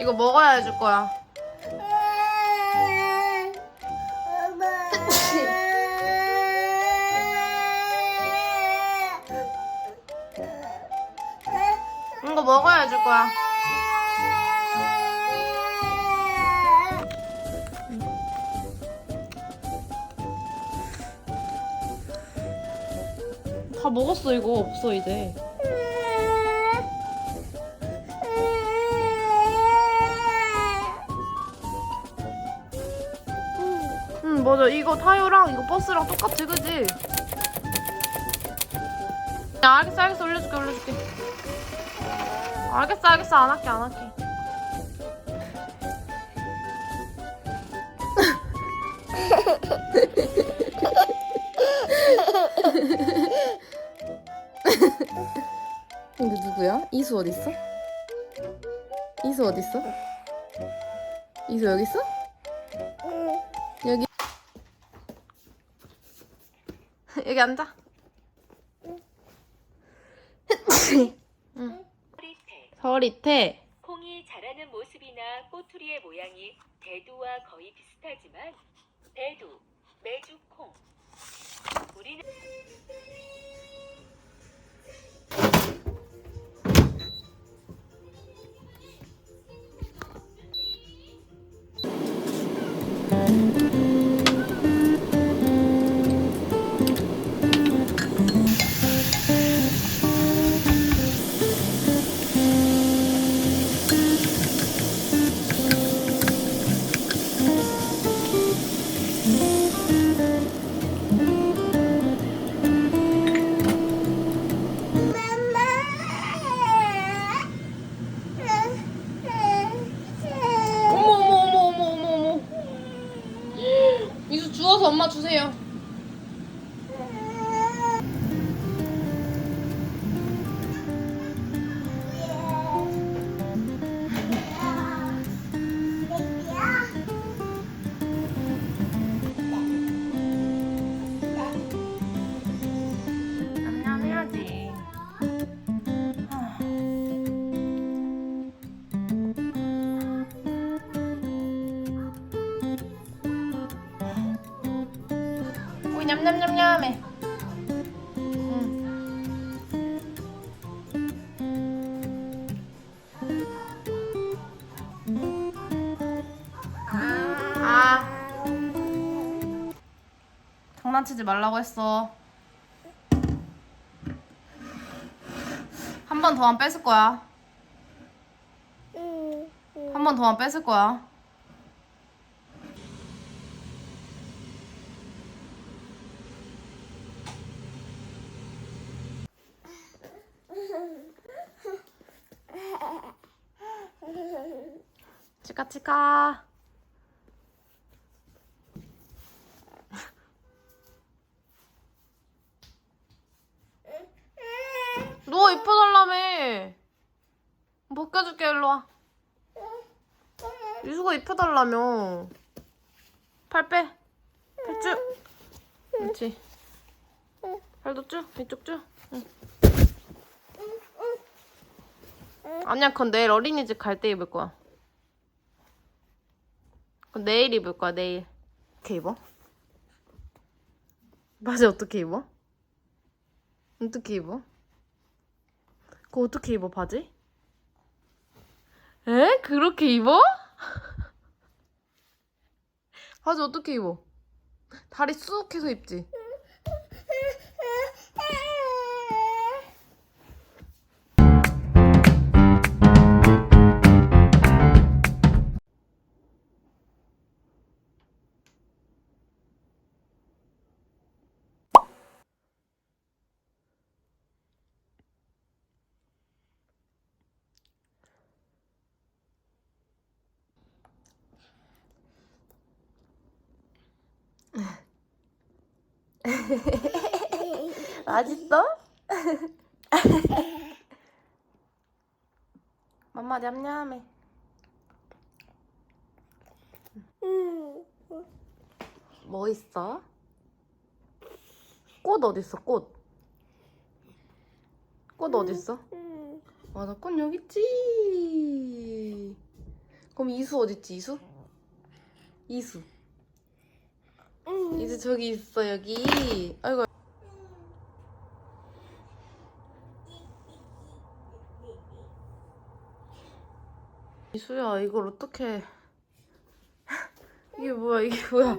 이거 먹어야 해줄 거야. 이거 먹어야 해줄 거야. 다 먹었어 이거 없어 이제. 맞아 이거 타요랑 이거 버스랑 똑같아 그지? 야 알겠어 알겠어 올려줄게 올려줄게 알겠어 알겠어 안 할게 안 할게 이거 누구야? 이수 어디 있어? 이수 어디 있어? 이수 여기 있어? 여기 앉아 뿌리태. 서리태 콩이 자라는 모습이나 꼬투리의 모양이 대두와 거의 비슷하지만 대두, 메주콩. 우리는 주세요 장난치지 말라고 했어. 한 번 더 안 뺏을 거야. 한 번 더 안 뺏을 거야. 치카 치카 누워 입혀달라며 벗겨줄게 일로 와 유수가 입혀달라며 팔 빼. 팔 쭉. 그렇지. 팔도 쭉. 이쪽 쭉. 응. 아니야, 그건 내일 어린이집 갈 때 입을 거야. 그건 내일 입을 거야, 내일. 어떻게 입어? 바지 어떻게 입어? 어떻게 입어? 그거 어떻게 입어, 바지? 에? 그렇게 입어? 바지 어떻게 입어? 다리 쑥 해서 입지? 맛있어? 맘마 냠냠해. 뭐 있어? 꽃 어디 있어? 꽃. 꽃 어디 있어? 맞아, 꽃 여기 있지. 그럼 이수 어딨지 이수? 이수 이수 저기 있어 여기. 아이고. 이수야 이걸 어떻게 이게 뭐야 이게 뭐야?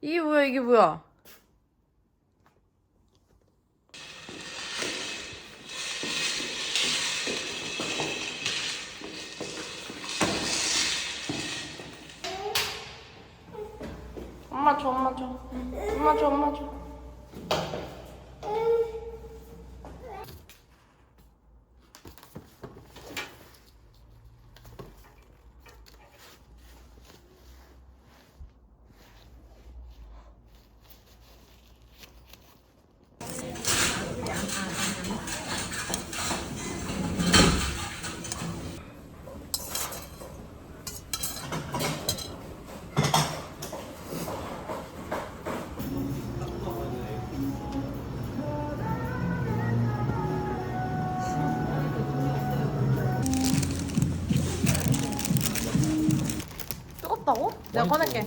이게 뭐야 이게 뭐야 엄마 줘 엄마 줘. 엄마 줘 엄마 줘 내가 꺼낼게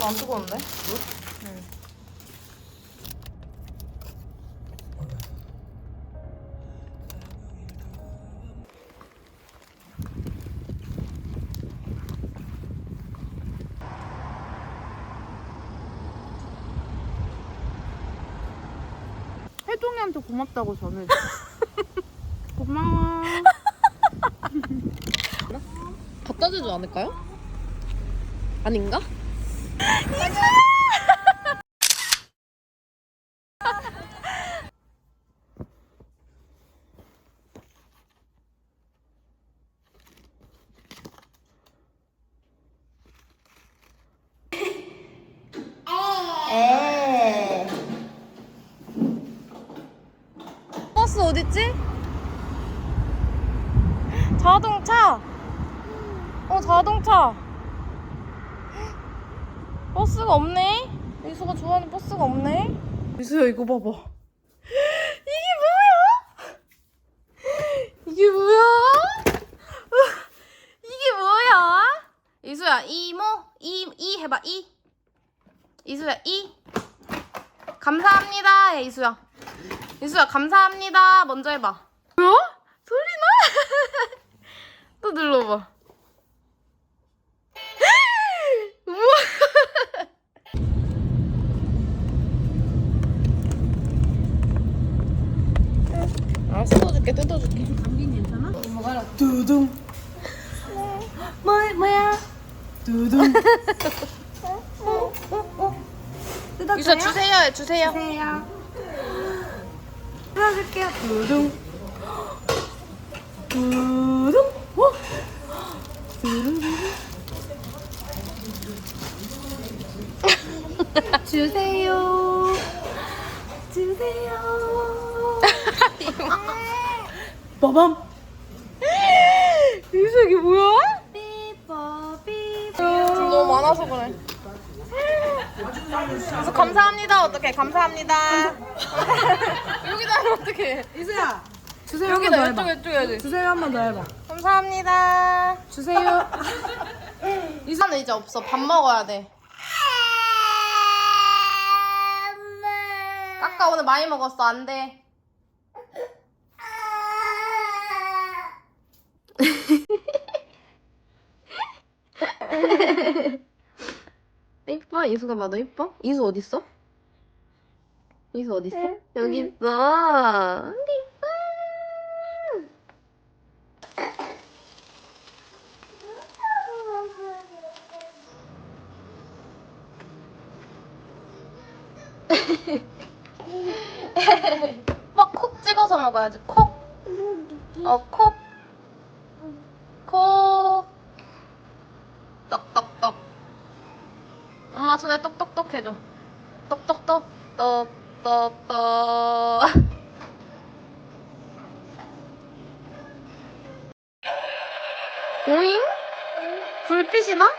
어, 안 뜨거운데? 응. 혜동이한테 고맙다고 전해. 고마워. 갖다 주지 않을까요? 아닌가? 버스 어딨지? 자동차! 어 자동차. 버스가 없네? 미수가 좋아하는 버스가 없네? 미수야 이거 봐봐. 이게 뭐야? 이게 뭐야? 이게 뭐야? 이수야 이모 이, 이 해봐 이. 이수야 이. 감사합니다. 해 이수야. 이수야 감사합니다. 먼저 해봐. 뭐야? 소리 나? 또 눌러봐 알았어 뜯어줄게 뜯어줄게 감긴 괜찮아? 먹어라 두둥 뭐, 뭐야 두둥 유서 주세요 해, 주세요 주세요. 뜯어줄게요. 두둥 두둥 어? 주세요. 주세요. 빠밤 유서 이게 뭐야? 삐뽀 삐뽀. 너무 많아서 그래 그래서 감사합니다 어떡해 감사합니다 여기다 하면 어떡해 이수야. 주세요 한번 더 여기다 해봐. 이쪽에 이쪽에 해야지 주세요 한번 더 해봐. 감사합니다 주세요. 이사는 이제 없어. 밥 먹어야 돼. 까까 오늘 많이 먹었어. 안 돼. 이뻐? 이수가 봐도 이뻐? 이수 어딨어? 이수 어딨어? 여기 있어. 이뻐. 막콕 찍어서 먹어야지. 콕. 어, 콕. 콕. 떡떡떡. 엄마 손에 똑똑똑 해줘. 똑똑똑. 떡떡떡. 오잉? 불빛이 나?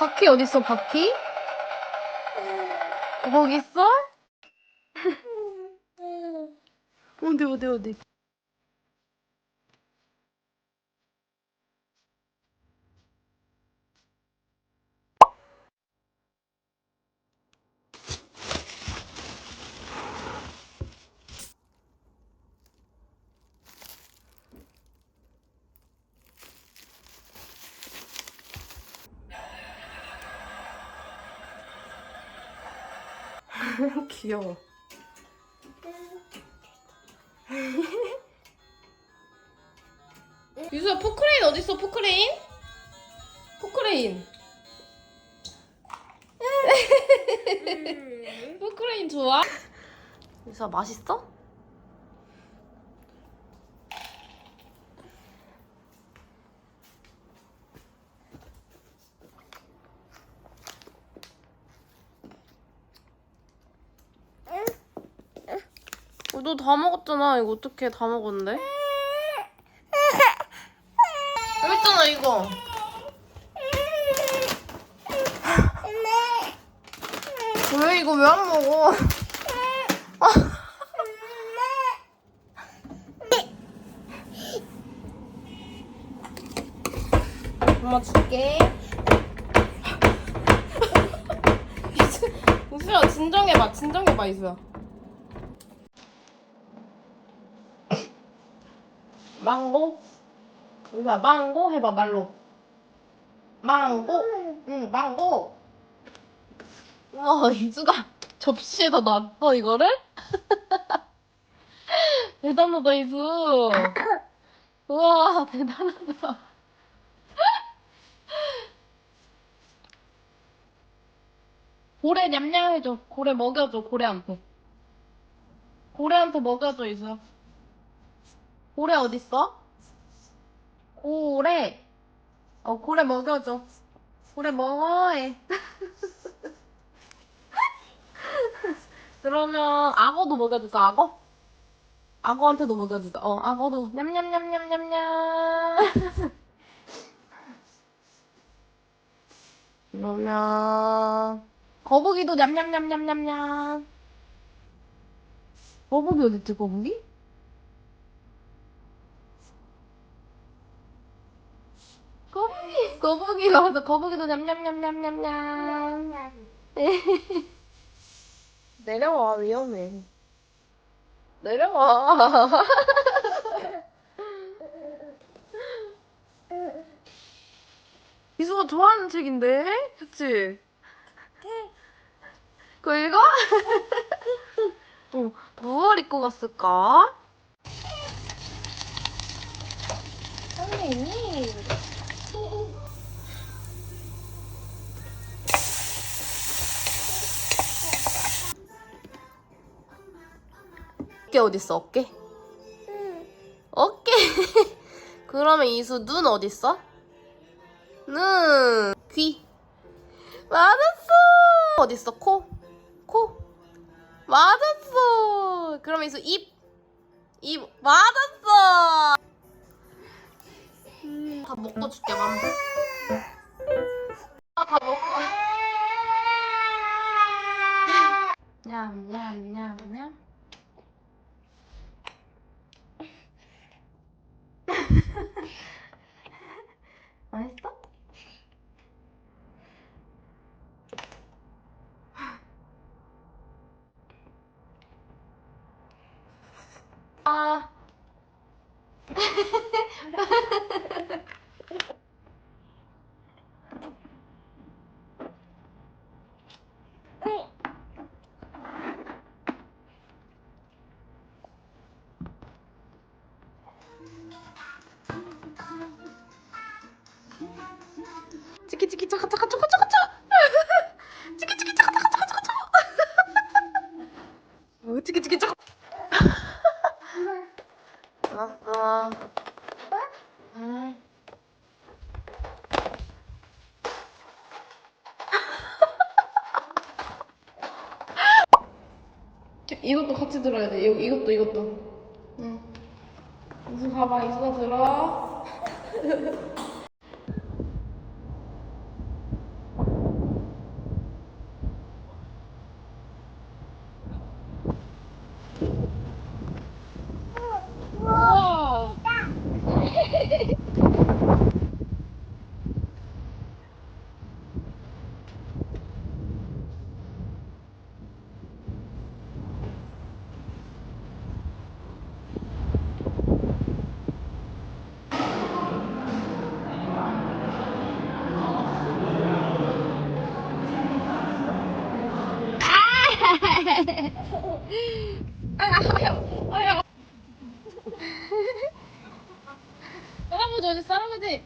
바퀴 어딨어, 바퀴? 거기 있어? 어디, 어디, 어디? 귀여워. 유수야 포크레인 어딨어 포크레인? 포크레인. 포크레인 좋아? 유수야 맛있어? 어, 너 다 먹었잖아. 이거 어떻게 다 먹었는데? 여기 있잖아 이거. 왜 이거 왜 안 먹어? 엄마 줄게. 이수- 이수야 진정해봐 진정해봐 이수야. 망고? 이수야 망고 해봐 말로. 망고? 응 망고. 와 이수가 접시에다 놨어 이거를? 대단하다 이수. 우와 대단하다. 고래 냠냠 해줘. 고래 먹여줘 고래한테. 고래한테 먹여줘 이수. 고래 어딨어? 고래. 어 고래 먹여줘. 고래 먹어 해. 그러면 악어도 먹여줄까 악어? 악어한테도 먹여줄까? 어 악어도 냠냠냠냠냠냠. 그러면 거북이도 냠냠냠냠냠냠. 거북이 어딨지 거북이? 거북이 거북이가 와서 거북이도 냠냠냠냠냠냠. 내려와 위험해. 내려와. 이수가 좋아하는 책인데, 그치? 그거 읽어? 어, 무얼 입고 갔을까? 선생님. 어깨 어딨어, 어깨? 어깨. 그러면 이수 눈 어딨어? 눈. 귀. 맞았어. 어딨어, 코? 코. 맞았어. 그럼 이수 입. 입. 맞았어. 음, 다 먹고 줄게, 맘. 아, 다 먹고. 냠냠냠냠. 맛있어? 아. 이것도 같이 들어야 돼. 이- 이것도 이것도. 응. 이수 가봐. 이수가 들어. 우와. 할아버지 어디 있어 할아버지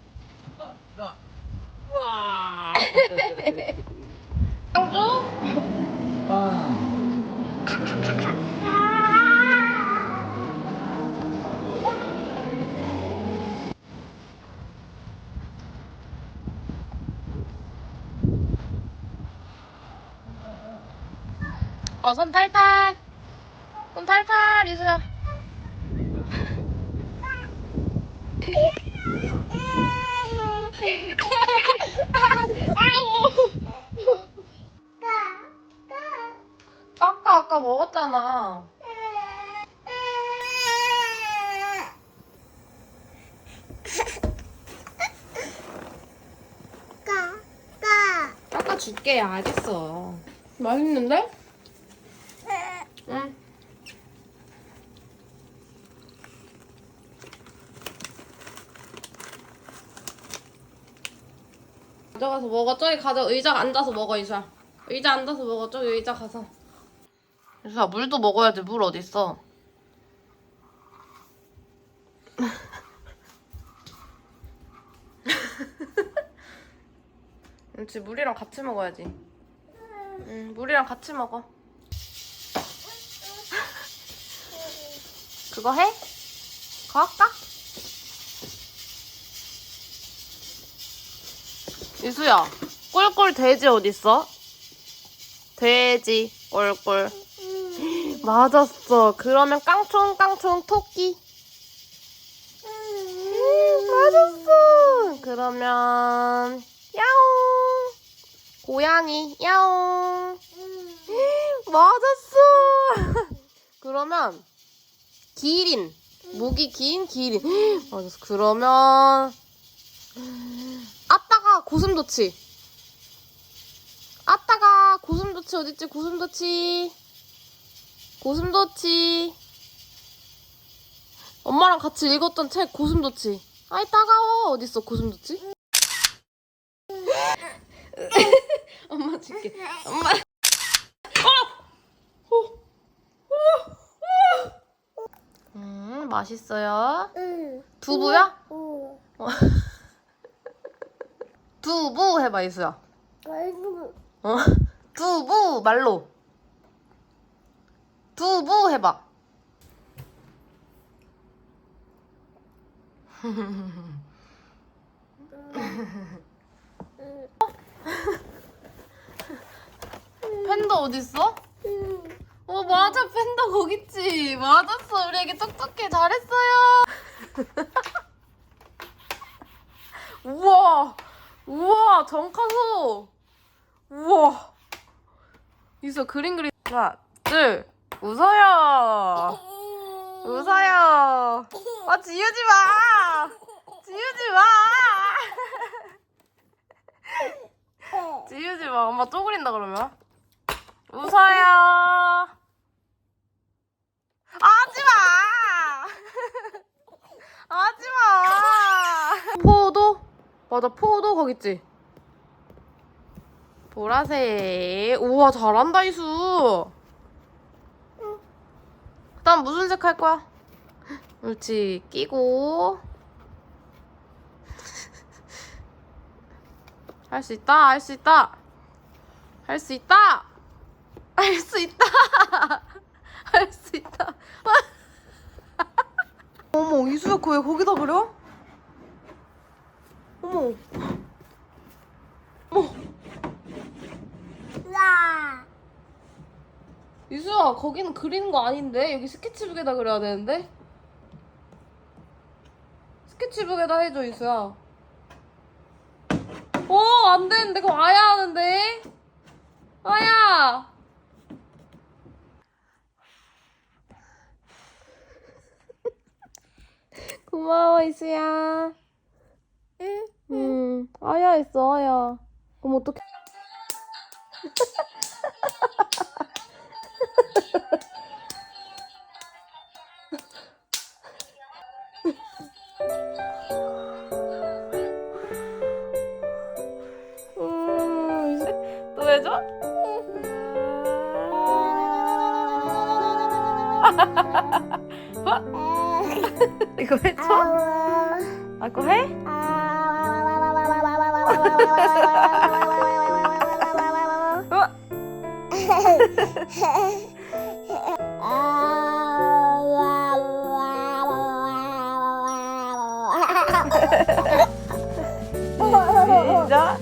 와 어, 손 탈탈. 손 탈탈, 이수야. 아까, 아까 먹었잖아. 아까 줄게, 알겠어. 맛있는데? 응. 가져가서 먹어. 저기 가져. 의자 앉아서 먹어, 이수야. 의자 앉아서 먹어. 저기 의자 가서. 이수야, 물도 먹어야지. 물 어디 있어? 그렇지, 물이랑 같이 먹어야지. 응, 물이랑 같이 먹어. 그거 해? 그거 할까? 이수야, 꿀꿀 돼지 어딨어? 돼지, 꿀꿀. 맞았어. 그러면 깡총, 깡총, 토끼. 음, 맞았어. 그러면, 야옹. 고양이, 야옹. 맞았어. 그러면, 기린. 목이 긴 기린. 맞았어. 그러면, 아따가 고슴도치. 아따가 고슴도치 어딨지? 고슴도치. 고슴도치. 엄마랑 같이 읽었던 책 고슴도치. 아이 따가워. 어딨어 고슴도치? 엄마 줄게. 엄마. 어! 어! 어! 음 맛있어요. 두부야? 어. 두부 해봐 이수야. 어? 두부 말로. 두부 해봐. 팬더 어딨어? 어 맞아 팬더 거기 있지 맞았어 우리 애기 똑똑해 잘했어요 우와 우와 정카소. 우와. 이서 그림 그리. 하나 둘. 웃어요. 웃어요. 아 지우지 마. 지우지 마. 지우지 마. 엄마 쪼그린다 그러면. 웃어요. 하지 마. 하지 마. 포도? 맞아 포도 거기 있지 보라색. 우와 잘한다 이수. 그다음 무슨 색 할 거야? 옳지 끼고. 할 수 있다 할 수 있다. 할 수 있다. 할 수 있다. 할 수 있다. 어머 이수야 그왜 거기다 그려? 어머. 어머 이수야 거기는 그리는 거 아닌데? 여기 스케치북에다 그려야 되는데? 스케치북에다 해줘 이수야. 어안 되는데? 그거 아야 하는데? 아야! 고마워 이수야. 응? 응. 아야 했어 아야. 그럼 어떡해 음, 또 해줘? 이거 해줘? 아, 그거 해? 시작.